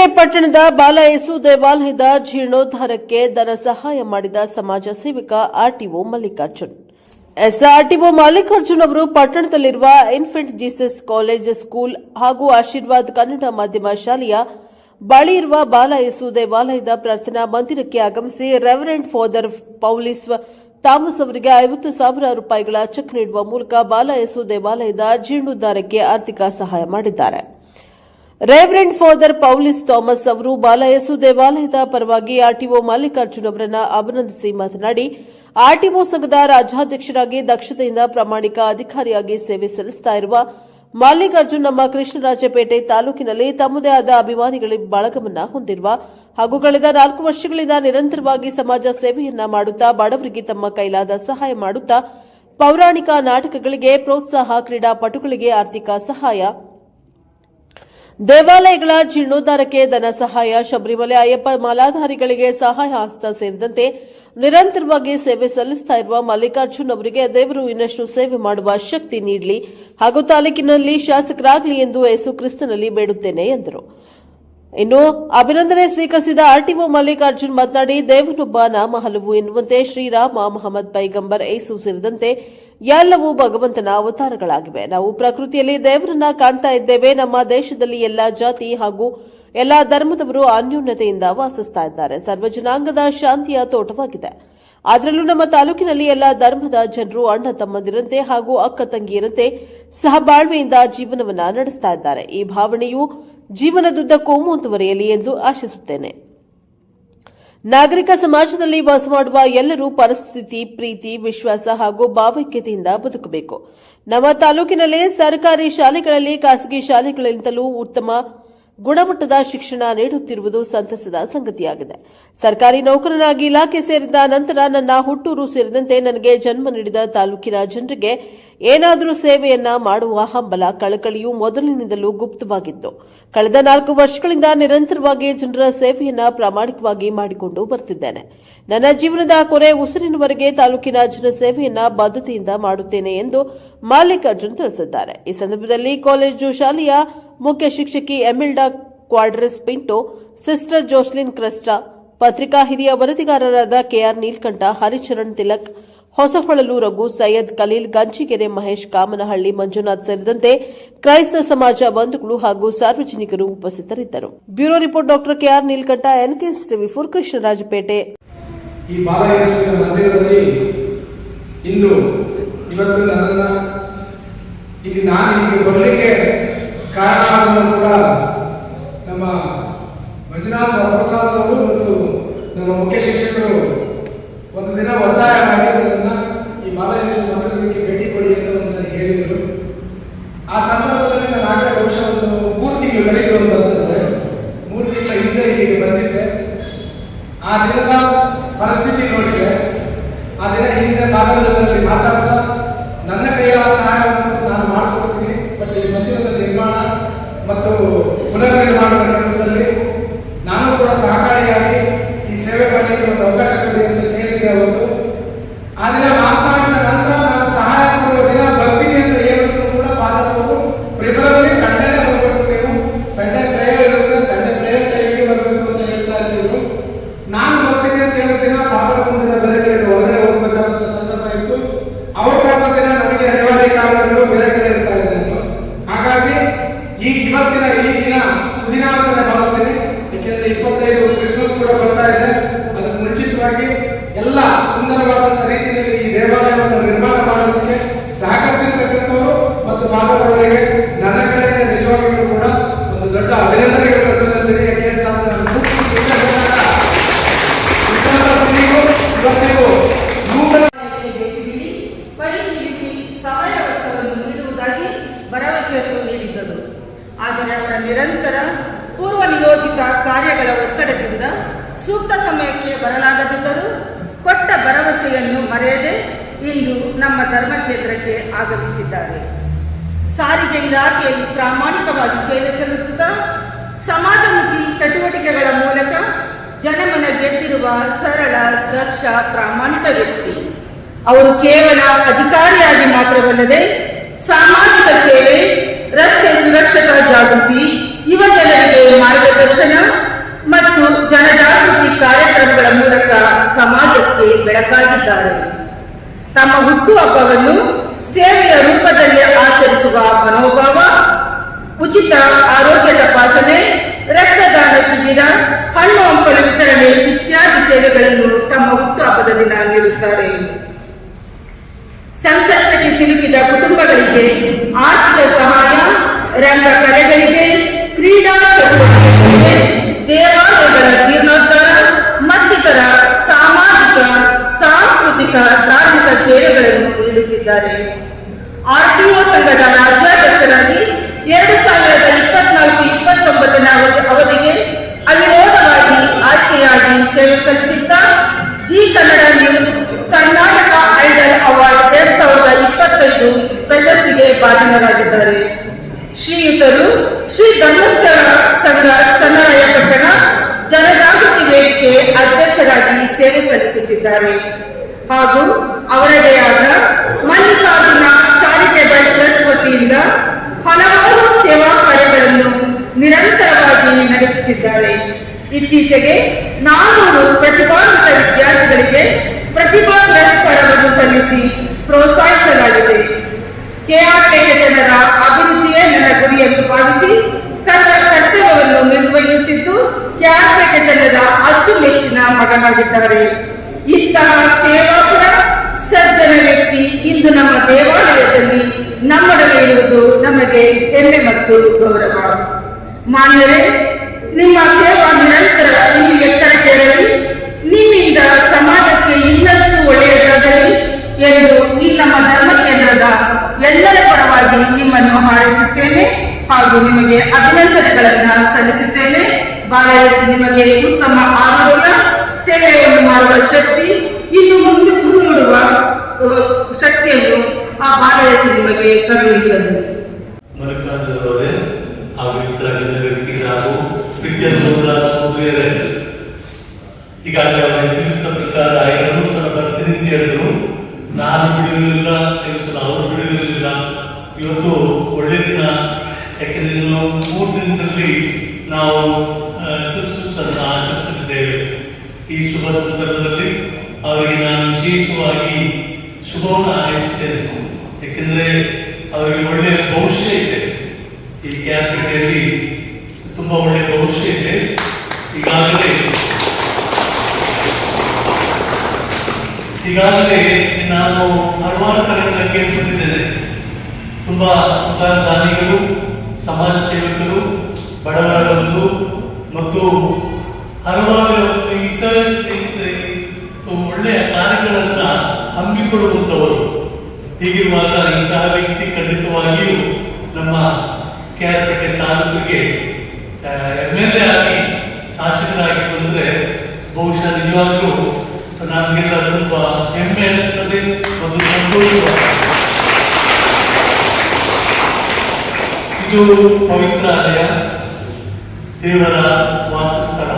ವಿರಾಜಪೇಟೆ ಪಟ್ಟಣದ ಬಾಲ ಯೇಸು ದೇವಾಲಯದ ಜೀರ್ಣೋದ್ಧಾರಕ್ಕೆ ಧನ ಸಹಾಯ ಮಾಡಿದ ಸಮಾಜ ಸೇವಕ ಆರ್ಟಿಒ ಮಲ್ಲಿಕಾರ್ಜುನ್. ಎಸ್ಆರ್ಟಿಒ ಮಲ್ಲಿಕಾರ್ಜುನ್ ಅವರು ಪಟ್ಟಣದಲ್ಲಿರುವ ಇನ್ಫೆಂಟ್ ಜೀಸಸ್ ಕಾಲೇಜ್, ಸ್ಕೂಲ್ ಹಾಗೂ ಆಶೀರ್ವಾದ್ ಕನ್ನಡ ಮಾಧ್ಯಮ ಶಾಲೆಯ ಬಳಿ ಇರುವ ಬಾಲ ಯೇಸು ದೇವಾಲಯದ ಪ್ರಾರ್ಥನಾ ಮಂದಿರಕ್ಕೆ ಆಗಮಿಸಿ ರೆವರೆಂಡ್ ಫಾದರ್ ಪೌಲಿಸ್ ಥಾಮಸ್ ಅವರಿಗೆ ಐವತ್ತು ಸಾವಿರ ರೂಪಾಯಿಗಳ ಚೆಕ್ ನೀಡುವ ಮೂಲಕ ಬಾಲ ಯೇಸು ದೇವಾಲಯದ ಜೀರ್ಣೋದ್ಧಾರಕ್ಕೆ ಆರ್ಥಿಕ ಸಹಾಯ ಮಾಡಿದ್ದಾರೆ. ರೇವರೆಂಡ್ ಫಾದರ್ ಪೌಲಿಸ್ ಥಾಮಸ್ ಅವರು ಬಾಲಯೇಸು ದೇವಾಲಯದ ಪರವಾಗಿ ಆರ್ಟಿಒ ಮಲ್ಲಿಕಾರ್ಜುನ್ ಅವರನ್ನ ಅಭಿನಂದಿಸಿ ಮಾತನಾಡಿ, ಆರ್ಟಿಒ ಸಂಘದ ರಾಜ್ಯಾಧ್ಯಕ್ಷರಾಗಿ ದಕ್ಷತೆಯಿಂದ ಪ್ರಾಮಾಣಿಕ ಅಧಿಕಾರಿಯಾಗಿ ಸೇವೆ ಸಲ್ಲಿಸುತ್ತಾ ಇರುವ ಮಲ್ಲಿಕಾರ್ಜುನ್ ನಮ್ಮ ಕೃಷ್ಣರಾಜಪೇಟೆ ತಾಲೂಕಿನಲ್ಲಿ ತಮ್ಮದೇ ಆದ ಅಭಿಮಾನಿಗಳ ಬಳಗವನ್ನ ಹೊಂದಿರುವ ಹಾಗೂ ಕಳೆದ ನಾಲ್ಕು ವರ್ಷಗಳಿಂದ ನಿರಂತರವಾಗಿ ಸಮಾಜ ಸೇವೆಯನ್ನ ಮಾಡುತ್ತಾ ಬಡವರಿಗೆ ತಮ್ಮ ಕೈಲಾದ ಸಹಾಯ ಮಾಡುತ್ತಾ, ಪೌರಾಣಿಕ ನಾಟಕಗಳಿಗೆ ಪ್ರೋತ್ಸಾಹ, ಕ್ರೀಡಾಪಟುಗಳಿಗೆ ಆರ್ಥಿಕ ಸಹಾಯ ದೇವಾಲಯಗಳ ಜೀರ್ಣೋದ್ಧಾರಕ್ಕೆ ಧನ ಸಹಾಯ, ಶಬರಿಮಲೆ, ಅಯ್ಯಪ್ಪ ಮಾಲಾಧಾರಿಗಳಿಗೆ ಸಹಾಯ ಹಸ್ತ ಸೇರಿದಂತೆ ನಿರಂತರವಾಗಿ ಸೇವೆ ಸಲ್ಲಿಸ್ತಾ ಇರುವ ಮಲ್ಲಿಕಾರ್ಜುನ್ ಅವರಿಗೆ ದೇವರು ಇನ್ನಷ್ಟು ಸೇವೆ ಮಾಡುವ ಶಕ್ತಿ ನೀಡಲಿ ಹಾಗೂ ತಾಲೂಕಿನಲ್ಲಿ ಶಾಸಕರಾಗಲಿ ಎಂದು ಯೇಸು ಕ್ರಿಸ್ತನಲ್ಲಿ ಬೇಡುತ್ತೇನೆ ಎಂದರು. ಇನ್ನು ಅಭಿನಂದನೆ ಸ್ವೀಕರಿಸಿದ ಆರ್ಟಿಒ ಮಲ್ಲಿಕಾರ್ಜುನ್ ಮಾತನಾಡಿ, ದೇವನೊಬ್ಬ ನಾಮ ಹಲವು ಎನ್ನುವಂತೆ ಶ್ರೀರಾಮ ಮಹಮ್ಮದ್ ಪೈಗಂಬರ್ ಏಸು ಸೇರಿದಂತೆ ಎಲ್ಲವೂ ಭಗವಂತನ ಅವತಾರಗಳಾಗಿವೆ. ನಾವು ಪ್ರಕೃತಿಯಲ್ಲಿ ದೇವರನ್ನ ಕಾಣ್ತಾ ಇದ್ದೇವೆ. ನಮ್ಮ ದೇಶದಲ್ಲಿ ಎಲ್ಲಾ ಜಾತಿ ಹಾಗೂ ಎಲ್ಲಾ ಧರ್ಮದವರು ಅನ್ಯೂನ್ಯತೆಯಿಂದ ವಾಸಿಸ್ತಾ ಇದ್ದಾರೆ. ಸರ್ವಜನಾಂಗದ ಶಾಂತಿಯ ತೋಟವಾಗಿದೆ. ಅದರಲ್ಲೂ ನಮ್ಮ ತಾಲೂಕಿನಲ್ಲಿ ಎಲ್ಲ ಧರ್ಮದ ಜನರು, ಅಣ್ಣ ತಮ್ಮಂದಿರಂತೆ ಹಾಗೂ ಅಕ್ಕ ತಂಗಿಯರಂತೆ ಸಹಬಾಳ್ವೆಯಿಂದ ಜೀವನವನ್ನ ನಡೆಸ್ತಾ ಇದ್ದಾರೆ. ಈ ಭಾವನೆಯು ಜೀವನದುದ್ದಕ್ಕೂ ಮುಂದುವರಿಯಲಿ ಎಂದು ಆಶಿಸುತ್ತೇನೆ. ನಾಗರಿಕ ಸಮಾಜದಲ್ಲಿ ವಾಸ ಮಾಡುವ ಎಲ್ಲರೂ ಪರಿಸ್ಥಿತಿ, ಪ್ರೀತಿ, ವಿಶ್ವಾಸ ಹಾಗೂ ಭಾವೈಕ್ಯತೆಯಿಂದ ಬದುಕಬೇಕು. ನಮ್ಮ ತಾಲೂಕಿನಲ್ಲಿ ಸರ್ಕಾರಿ ಶಾಲೆಗಳಲ್ಲಿ ಖಾಸಗಿ ಶಾಲೆಗಳಿಂದಲೂ ಉತ್ತಮ ಗುಣಮಟ್ಟದ ಶಿಕ್ಷಣ ನೀಡುತ್ತಿರುವುದು ಸಂತಸದ ಸಂಗತಿಯಾಗಿದೆ. ಸರ್ಕಾರಿ ನೌಕರನಾಗಿ ಇಲಾಖೆ ಸೇರಿದ ನಂತರ ನನ್ನ ಹುಟ್ಟೂರು ಸೇರಿದಂತೆ ನನಗೆ ಜನ್ಮ ನೀಡಿದ ತಾಲೂಕಿನ ಜನರಿಗೆ ಏನಾದರೂ ಸೇವೆಯನ್ನ ಮಾಡುವ ಹಂಬಲ ಕಳಕಳಿಯು ಮೊದಲಿನಿಂದಲೂ ಗುಪ್ತವಾಗಿತ್ತು. ಕಳೆದ ನಾಲ್ಕು ವರ್ಷಗಳಿಂದ ನಿರಂತರವಾಗಿ ಜನರ ಸೇವೆಯನ್ನ ಪ್ರಾಮಾಣಿಕವಾಗಿ ಮಾಡಿಕೊಂಡು ಬರ್ತಿದ್ದೇನೆ. ನನ್ನ ಜೀವನದ ಕೊನೆ ಉಸಿರಿನವರೆಗೆ ತಾಲೂಕಿನ ಜನ ಸೇವೆಯನ್ನ ಬದ್ಧತೆಯಿಂದ ಮಾಡುತ್ತೇನೆ ಎಂದು ಮಲ್ಲಿಕಾರ್ಜುನ್ ತಿಳಿಸಿದ್ದಾರೆ. ಈ ಸಂದರ್ಭದಲ್ಲಿ ಕಾಲೇಜು ಶಾಲೆಯ ಮುಖ್ಯ ಶಿಕ್ಷಕಿ ಎಮಿಲ್ಡಾ ಕ್ವಾಡ್ರಿಸ್ ಪಿಂಟು, ಸಿಸ್ಟರ್ ಜೋಸ್ಲಿನ್ ಕ್ರೆಸ್ಟಾ, ಪತ್ರಿಕಾ ಹಿರಿಯ ವರದಿಗಾರರಾದ ಕೆಆರ್ ನೀಲ್ಕಂಠ, ಹರಿಚರಣ್ ತಿಲಕ್, ಹೊಸಹೊಳಲು ರಘು ಸೈಯದ್ ಖಲೀಲ್ ಗಂಜಿಗೆರೆ ಮಹೇಶ್, ಕಾಮನಹಳ್ಳಿ ಮಂಜುನಾಥ್ ಸೇರಿದಂತೆ ಕ್ರೈಸ್ತ ಸಮಾಜ ಬಂಧುಗಳು ಹಾಗೂ ಸಾರ್ವಜನಿಕರು ಉಪಸ್ಥಿತರಿದ್ದರು. Bureau report doctor K R Neelkanth, NKS TV four Krishnarajapete. ಈ ಬಾಲಕೃಷ್ಣ ಮಂದಿರದಲ್ಲಿ ಇಂದು ಇವತ್ತು ನನ್ನನ್ನ ಇಲ್ಲಿ ನಾನು ಇಲ್ಲಿ ಬರಲಿಕ್ಕೆ ಕಾರಣವನ್ನು ಕೂಡ ನಮ್ಮ ಮಂಜುನಾಥ್ ವರಪ್ರಸಾದ್ ಅವರು ಮತ್ತು ನಮ್ಮ ಮುಖ್ಯ ಶಿಕ್ಷಕರು ಒಂದು ದಿನ ಒತ್ತಾಯ ಮಾಡಿ ನನ್ನನ್ನ ಈ ಬಾಲಯೇಸು ಮಂದಿರಕ್ಕೆ ಭೇಟಿ ಕೊಡಿ ಅಂತ ಒಂದ್ಸರಿ ಹೇಳಿದರು ಆ ಸಂದರ್ಭದಲ್ಲಿ ನಾನು ಆಗಲೇ ಬಹುಶಃ ಒಂದು ಮೂರು ತಿಂಗಳು ಕಳೆದು ಅಂತ ಅನ್ಸುತ್ತೆ ಮೂರು ತಿಂಗಳ ಹಿಂದೆ ಇಲ್ಲಿಗೆ ಬಂದಿದ್ದೆ ಆ ದಿನದ ಪರಿಸ್ಥಿತಿ ನೋಡಿದ್ರೆ ಆ ದಿನ ಹಿಂದೆ ಕಾಲದಲ್ಲಿ ಮಾತಾಡ್ತಾ ನನ್ನ ಕೈಯಾದ ಸಹಾಯವನ್ನು ನಾನು ಮಾಡಿಕೊಡ್ತೀನಿ ಬಟ್ ಈ ಮಂದಿರದ ನಿರ್ಮಾಣ ಮತ್ತು ಪುನರ್ನಿರ್ಮಾಣದ ಕೆಲಸದಲ್ಲಿ ನಾನು ಕೂಡ ಸಹಕಾರಿಯಾಗಿ ಈ ಸೇವೆ ಮಾಡಲಿಕ್ಕೆ ಒಂದು ಅವಕಾಶ ಕೊಡಿ ಅಂತ ಕೇಳಿದ್ದೆ ಅವತ್ತು ಆ ದಿನ ಮಾತನಾಡಿದ ನಂತರ ನಾನು ಸಹಾಯ ಕೊಡುವ ದಿನ ಬರ್ತೀನಿ ಅಂತ ಹೇಳಿದ್ರು ಕೂಡ ಫಾದರ್ ಅವರು ಪ್ರಿಫರಬಲಿ ಸಂಡೇನೆ ಬರಬೇಕು ನೀವು ಸಂಡೇ ಪ್ರೇಯರ್ ಇರುತ್ತೆ ಸಂಡೇ ಪ್ರೇಯರ್ ಟೈಮಿಗೆ ಬರಬೇಕು ಅಂತ ಹೇಳ್ತಾ ಇದ್ರು ನಾನು ಬರ್ತೀನಿ ಅಂತ ಹೇಳಿದ ದಿನ ಫಾದರ್ ಮುಂದಿನ ಬೇರೆ ಕಡೆ ಹೊರಗಡೆ ಹೋಗ್ಬೇಕಾದಂತ ಸಂದರ್ಭ ಇತ್ತು ಅವ್ರು ಬಂದ ದಿನ ನನಗೆ ಅನಿವಾರ್ಯ ಕಾರಣಗಳು ಬೇರೆ ಕಡೆ ಇರ್ತಾ ಇದ್ದಾರೆ ಹಾಗಾಗಿ ಈ ಇವತ್ತಿನ ಈ ದಿನ ಸುದಿನ ಅಂತ ಭಾವಿಸ್ತೇನೆ ಯಾಕೆಂದ್ರೆ ಇಪ್ಪತ್ತೈದು ಕ್ರಿಸ್ಮಸ್ ಕೂಡ ಬರ್ತಾ ಇದೆ. ಅದಕ್ಕೆ ಮುಂಚಿತವಾಗಿ ಎಲ್ಲ ಸುಂದರವಾದಂತಹ ರೀತಿಯಲ್ಲಿ ಈ ದೇವಾಲಯವನ್ನು ನಿರ್ಮಾಣ ಮಾಡೋದಕ್ಕೆ ಸಹಕರಿಸಿರ್ತಕ್ಕಂಥವರು ಮತ್ತು ಅವರಿಗೆ ನನ್ನ ಕಡೆಯಿಂದ ನಿಜವಾಗಿಯೂ ಕೂಡ ಒಂದು ದೊಡ್ಡ ಅಭಿನಂದನೆಗಳನ್ನು ಭರವಸೆಯನ್ನು ಮರೆಯದೆ ಇಂದು ನಮ್ಮ ಧರ್ಮ ಕೇಂದ್ರಕ್ಕೆ ಆಗಮಿಸಿದ್ದಾರೆ. ಸಾರಿಗೆ ಇಲಾಖೆಯಲ್ಲಿ ಪ್ರಾಮಾಣಿಕವಾಗಿ ಸೇವೆ ಸಲ್ಲಿಸುತ್ತಾ ಸಮಾಜಮುಖಿ ಚಟುವಟಿಕೆಗಳ ಮೂಲಕ ಜನಮನ ಗೆದ್ದಿರುವ ಸರಳ, ದಕ್ಷ, ಪ್ರಾಮಾಣಿಕ ವ್ಯಕ್ತಿ. ಅವರು ಕೇವಲ ಅಧಿಕಾರಿಯಾಗಿ ಮಾತ್ರವಲ್ಲದೆ ಸಾಮಾಜಿಕ ಸೇವೆ, ರಸ್ತೆ ಸುರಕ್ಷತಾ ಜಾಗೃತಿ, ಯುವ ಜನರಿಗೆ ಮಾರ್ಗದರ್ಶನ ಮಾರ್ಗದರ್ಶನ ಮತ್ತು ಜನಜಾಗೃತಿ ಕಾರ್ಯಕ್ರಮಗಳ ಮೂಲಕ ಸಮಾಜಕ್ಕೆ ಬೆಳಕಾಗಿದ್ದಾರೆ. ತಮ್ಮ ಹುಟ್ಟುಹಬ್ಬವನ್ನು ಸೇವೆಯ ರೂಪದಲ್ಲಿ ಆಚರಿಸುವ ಮನೋಭಾವ, ಉಚಿತ ಆರೋಗ್ಯ ತಪಾಸಣೆ, ರಕ್ತದಾನ ಶಿಬಿರ, ಹಣ್ಣು ಹಂಪಲು ವಿತರಣೆ ಇತ್ಯಾದಿ ಸೇವೆಗಳನ್ನು ತಮ್ಮ ಹುಟ್ಟುಹಬ್ಬದ ದಿನ ನೀಡುತ್ತಾರೆ. ಸಂಕಷ್ಟಕ್ಕೆ ಸಿಲುಕಿದ ಕುಟುಂಬಗಳಿಗೆ ಆರ್ಥಿಕ ಸಹಾಯ ರಂಗ ಕಲೆಗಳಿಗೆ ಕ್ರೀಡಾ ದೇವಾಲಯಗಳ ಜೀರ್ಣೋದ್ಧಾರ, ಮತ್ತಿತರ ಸಾಮಾಜಿಕ, ಸಾಂಸ್ಕೃತಿಕ, ಧಾರ್ಮಿಕ ಸೇವೆಗಳನ್ನು ನೀಡುತ್ತಿದ್ದಾರೆ. ಆರ್ಟಿಒ ಸಂಘದ ರಾಜ್ಯಾಧ್ಯಕ್ಷರಾಗಿ ಎರಡು ಸಾವಿರದ ಇಪ್ಪತ್ನಾಲ್ಕು, ಇಪ್ಪತ್ತೊಂಬತ್ತನೇ ಅವಧಿ- ಅವಧಿಗೆ ಅವಿರೋಧವಾಗಿ ಆಯ್ಕೆಯಾಗಿ ಸೇವೆ ಸಲ್ಲಿಸಿದ್ದ Zee Kannada news Karnataka idol award ಎರಡ್ ಸಾವಿರದ ಇಪ್ಪತ್ತೈದು ಪ್ರಶಸ್ತಿಗೆ ಭಾಜನರಾಗಿದ್ದಾರೆ. ಶ್ರೀಯುತರು ಶ್ರೀ ಧರ್ಮಸ್ಥಳ ಸಂಘ ಸೇವೆ ಸಲ್ಲಿಸುತ್ತಿದ್ದಾರೆ ಹಾಗೂ ಅವರದೇ ಆದ ಮಲ್ಲಿಕಾರ್ಜುನ ಚಾರಿಟೇಬಲ್ ಟ್ರಸ್ಟ್ ವತಿಯಿಂದ ಹಲವಾರು ಸೇವಾ ಕಾರ್ಯಗಳನ್ನು ನಿರಂತರವಾಗಿ ನಡೆಸುತ್ತಿದ್ದಾರೆ. ಇತ್ತೀಚೆಗೆ ನಾನೂರು ಪ್ರತಿಭಾನ್ವಿತ ವಿದ್ಯಾರ್ಥಿಗಳಿಗೆ ಪ್ರತಿಭಾ ಪುರಸ್ಕಾರವನ್ನು ಸಲ್ಲಿಸಿ ಪ್ರೋತ್ಸಾಹಿಸಲಾಗಿದೆ ಜನರ ಅಚ್ಚುಮೆಚ್ಚಿನ ಮಗನಾಗಿದ್ದಾರೆ ಇಂತಹ ಸೇವಾಪುರ ಸಜ್ಜನ ವ್ಯಕ್ತಿ ಇಂದು ನಮ್ಮ ದೇವಾಲಯದಲ್ಲಿ ನಮ್ಮೊಡನೆ ಇರುವುದು ನಮಗೆ ಹೆಮ್ಮೆ ಮತ್ತು ಗೌರವ. ಮಾನ್ಯರೇ, ನಿಮ್ಮ ಸೇವಾ ನಿರಂತರ ಇನ್ನು ಎತ್ತರಕ್ಕೇರಲಿ, ನಿಮ್ಮಿಂದ ಸಮಾಜಕ್ಕೆ ಇನ್ನಷ್ಟು ಒಳ್ಳೆಯದಾಗಲಿ ಎಂದು ಈ ನಮ್ಮ ಧರ್ಮ ಕೇಂದ್ರದ ಎಲ್ಲರ ಪರವಾಗಿ ನಿಮ್ಮನ್ನು ಹಾರೈಸುತ್ತೇನೆ ಹಾಗೂ ನಿಮಗೆ ಅಭಿನಂದನೆಗಳನ್ನ ಸಲ್ಲಿಸುತ್ತೇನೆ. ಬಾಲಯಸಿ ನಿಮಗೆ ಉತ್ತಮ ಆರೋಗ್ಯ ಸೇವೆಯನ್ನು ಮಾಡುವ ಶಕ್ತಿ, ಇನ್ನು ಮುಂದೆ ಮುನ್ನುಡುವ ಶಕ್ತಿಯನ್ನು ಆ ಬಾಲಯಸಿ ನಿಮಗೆ ಕರುಣಿಸಲು. ಹೇಳಿದ್ರು ನಾನು ಬಿಡುವುದಿಲ್ಲ ಕೆಲಸ ಅವರು ಬಿಡುವುದಿಲ್ಲ. ಇವತ್ತು ಒಳ್ಳೆ ದಿನ. ಯಾಕೆಂದ್ರೆ ಮೂರು ದಿನದಲ್ಲಿ ನಾವು ಆ, ಕ್ರಿಸ್ಮಸ್ ಅನ್ನು ಆಚರಿಸಲಿದ್ದೇವೆ ಈ ಶುಭ ಸಂದರ್ಭದಲ್ಲಿ ಅವರಿಗೆ ನಾನು ವಿಶೇಷವಾಗಿ ಶುಭವನ್ನು ಹಾರೈಸ್ತೇನೆ ಏಕೆಂದರೆ ಅವರಿಗೆ ಒಳ್ಳೆಯ ಭವಿಷ್ಯ ಇದೆ ಈ ಕ್ಯಾಪಿಟಲ್ಲಿ ತುಂಬಾ ಒಳ್ಳೆಯ ಭವಿಷ್ಯ ಇದೆ ಈಗಾಗಲೇ ಈಗಾಗಲೇ ನಾನು ಹಲವಾರು ಕಡೆಗಳ ಕೇಳಿಕೊಂಡಿದ್ದೇನೆ ತುಂಬಾ ದಾನಿಗಳು ಸಮಾಜ ಸೇವಕರು ಬಡವರ ಮತ್ತು ಹಲವಾರು ಇತರ ಒಳ್ಳೆಯ ಕಾರ್ಯಗಳನ್ನ ಹಮ್ಮಿಕೊಳ್ಳುವಂತವರು. ಹೀಗಿರುವಾಗ ಇಂತಹ ವ್ಯಕ್ತಿ ಖಂಡಿತವಾಗಿಯೂ ನಮ್ಮ ಕೆಆರ್ಪೇಟೆ ತಾಲೂಕಿಗೆ ಎಂ ಎಲ್ ಎ ಆಗಿ ಶಾಸಕರಾಗಿ ಬಂದ್ರೆ ಬಹುಶಃ ನಿಜವಾಗ್ಲೂ ನಮಗೆಲ್ಲ ತುಂಬ ಹೆಮ್ಮೆ ಅನಿಸ್ತದೆ ಒಂದು ಸಂತೋಷ ಇದು ಪವಿತ್ರಾಲಯ ದೇವರ ವಾಸಸ್ಥಳ.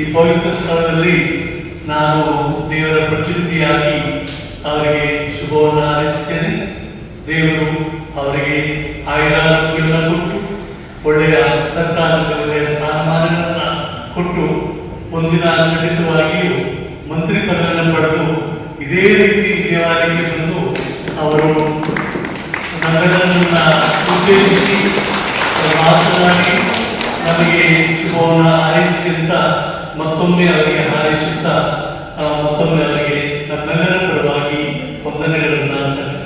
ಈ ಪವಿತ್ರ ಸ್ಥಳದಲ್ಲಿ ನಾನು ದೇವರ ಪ್ರತಿನಿಧಿಯಾಗಿ ಅವರಿಗೆ ಶುಭವನ್ನು ಹಾರೈಸುತ್ತೇನೆ ದೇವರು ಅವರಿಗೆ ಆಯುರಾರೋಗ್ಯವನ್ನು ಕೊಟ್ಟು, ಒಳ್ಳೆಯ ಸರ್ಕಾರದ ಸ್ಥಾನಮಾನಗಳನ್ನ ಕೊಟ್ಟು ಒಂದಿನ ಖಂಡಿತವಾಗಿಯೂ ಮಂತ್ರಿ ಪದವನ್ನು ಪಡೆದು ಇದೇ ರೀತಿ ದೇವಾಲಯಕ್ಕೆ ಬಂದು ಅವರು ನಗರವನ್ನು ಉದ್ದೇಶಿಸಿ, ಮಾತನಾಡಿ ನಮಗೆ ಶುಭವನ್ನ ಹಾರೈಸಿದಂತ ಮತ್ತೊಮ್ಮೆ ಅವರಿಗೆ ಹಾರೈಸುತ್ತಾ ಮತ್ತೊಮ್ಮೆ ಅವರಿಗೆ ನನ್ನ ಪರವಾಗಿ ವಂದನೆಗಳನ್ನ ಸಲ್ಲಿಸಿ